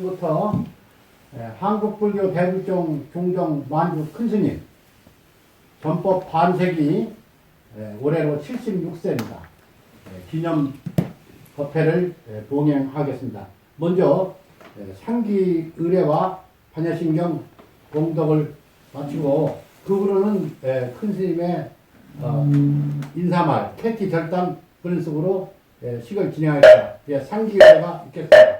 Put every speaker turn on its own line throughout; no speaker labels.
지금부터 예, 한국불교 대불종 종정 만주 큰스님 전법 반세기 예, 올해로 76세입니다. 기념 법회를 예, 동행하겠습니다. 먼저 예, 상기 의례와 반야신경 공덕을 마치고 그 후로는 예, 큰 스님의 어, 인사말 캐티 절단 분식으로 예, 식을 진행하겠습니다. 예, 상기 의례가 있겠습니다.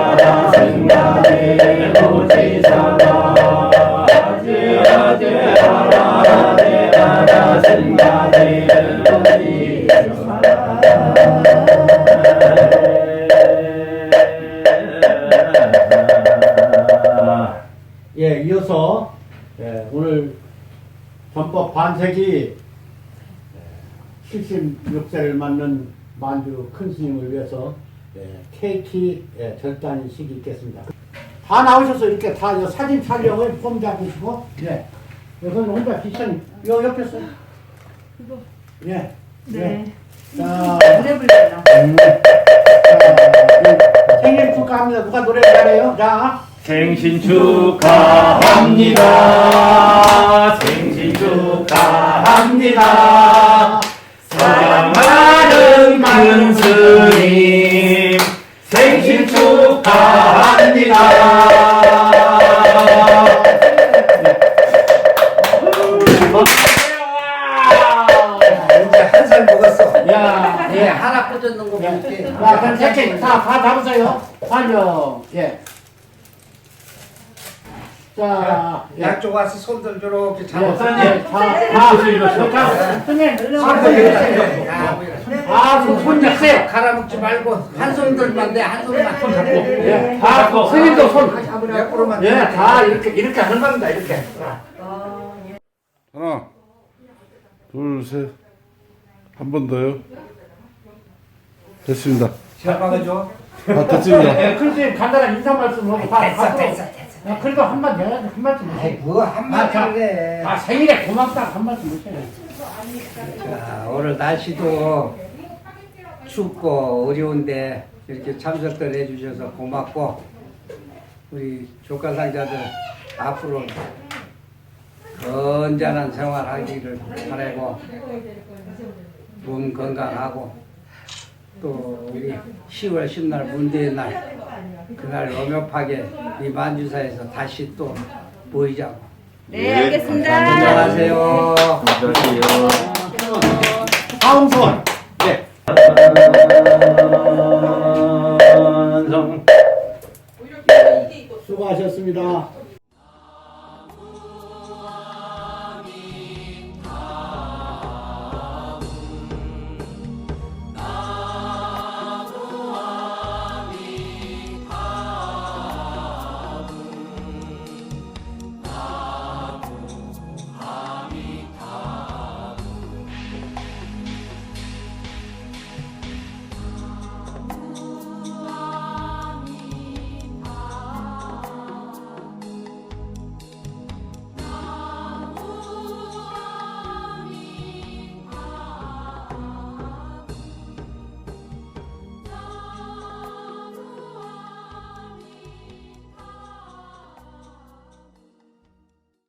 예, 이어서 예, 오늘 전법 반세기 76세를 맞는 만주 큰 스님을 위해서 예, 케이크 예, 절단식이 있겠습니다. 다 나오셔서 이렇게 다 이거 사진 촬영을 폼 잡으시고 예, 여기는 혼자 비천 요 옆에 서 예,
네.
예. 자,
노래 불러요.
음, 자, 이 생일 축하합니다. 누가 노래 잘해요? 자.
생신 축하합니다. 생신 축하합니다. 사랑하는 큰 스님 생신 축하합니다.
이제 한살 먹었어.
야,
예,
예.
하나 꽂았는 거 볼게.
자, 그럼 색깔 다, 다 잡으세요. 환영. 예. 자, 예.
양쪽 와서 손들 이렇게
예,
잡아서.
예, 자, 다, 자, 손님,
손들 이렇게.
아, 손, 손 냈어요.
갈아먹지 말고 한 손들만 돼, 한 손만. 손 잡고.
예, 다, 스님도 손.
옆으로만.
예, 다 이렇게, 이렇게 하는 겁니다, 이렇게. 자.
하나, 둘, 셋. 한 번 더요. 됐습니다.
잘 박아줘.
아, 됐습니다.
예, 클스님 간단한 인사 말씀 하고, 다,
됐어,
다,
됐어, 됐어.
야, 그래도 한 마디 해야지, 한 말씀
아이,
하세요.
그거
아, 자.
한마디를 해.
아, 생일에 고맙다, 한 말씀 하세요.
자, 오늘 날씨도 춥고 어려운데 이렇게 참석들 해주셔서 고맙고 우리 조카상자들 앞으로 건전한 생활하기를 바라고 몸 건강하고 또 우리 10월 10날 문대의 날 그날 엄협하게 이 만주사에서 다시 또 모이자고
네, 알겠습니다.
안녕하세요.
다음 소원. 예.
성
수고하셨습니다.